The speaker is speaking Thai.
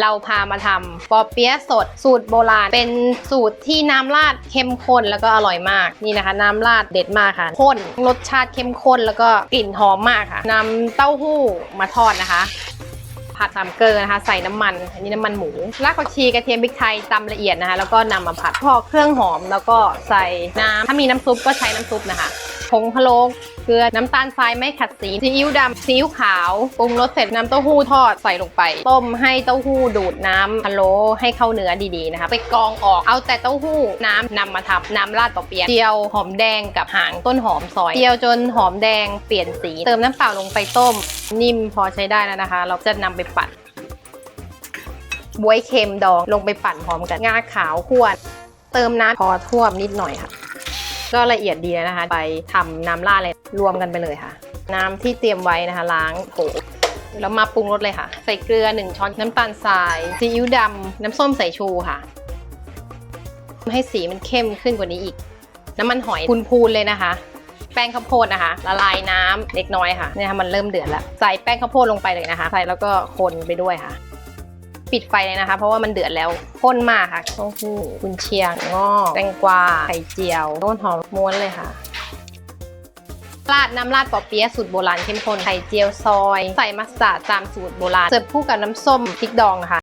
เราพามาทำปอเปี๊ยะสดสูตรโบราณ เป็นสูตรที่น้ำราดเข้มข้นแล้วก็อร่อยมากนี่นะคะ น้ำราดเด็ดมากค่ะข้นรสชาติเข้มข้นแล้วก็กลิ่นหอมมากค่ะนำเต้าหู้มาทอดนะคะ ผัดสามเกลือนะคะ ใส่น้ำมันอันนี้น้ำมันหมูรากผักชีกระเทียมพริกไทยตำละเอียดนะคะ แล้วก็นำมาผัดพอเครื่องหอมแล้วก็ใส่น้ำถ้ามีน้ำซุปก็ใช้น้ำซุปนะคะผงพะโล้ กลือ น้ำตาลทรายไม่ขัดสีซีอิ๊วดำซีอิ๊วขาวปรุงรสเสร็จน้ำเต้าหู้ทอดใส่ลงไป ต้มให้เต้าหู้ดูดน้ำพะโล้ให้เข้าเนื้อดีๆนะคะไปกรองออกเอาแต่เต้าหู้น้ำนำมาทับน้ำราดต่อเปียะเจียวหอมแดงกับหางต้นหอมซอยเจียวจนหอมแดงเปลี่ยนสี เติมน้ำเปล่าลงไปต้ม นิ่มพอใช้ได้แล้วนะคะ เราจะนำไปปั่นบวยเค็มดองลงไปปั่นพร้อมกันงาขาวขวดเติมน้ำพอท่วมนิดหน่อยค่ะ ก็ละเอียดดีนะคะ ไปทำน้ำราดเลยรวมกันไปเลยค่ะ น้ำที่เตรียมไว้นะคะ ล้างโถแล้วมาปรุงรสเลยค่ะ ใส่เกลือ 1 ช้อนน้ำตาลทรายซีอิ๊วดำน้ำส้มสายชูค่ะให้สีมันเข้มขึ้นกว่านี้อีก น้ำมันหอยพูนๆเลยนะคะ แป้งข้าวโพดนะคะ ละลายน้ำเล็กน้อยค่ะเนี่ยมันเริ่มเดือดแล้ว ใส่แป้งข้าวโพดลงไปเลยนะคะ ใส่แล้วก็คนไปด้วยค่ะ ปิดไฟเลยนะคะ เพราะว่ามันเดือดแล้วข้นมากค่ะโอ้โหกุนเชียงงอกแตงกวาไข่เจียวต้นหอมม้วนเลยค่ะราดน้ำราดปอเปี๊ยะสูตรโบราณเข้มข้นไข่เจียวซอย ใส่มัสตาร์ดตามสูตรโบราณเสิร์ฟคู่กับน้ำส้มพริกดองค่ะ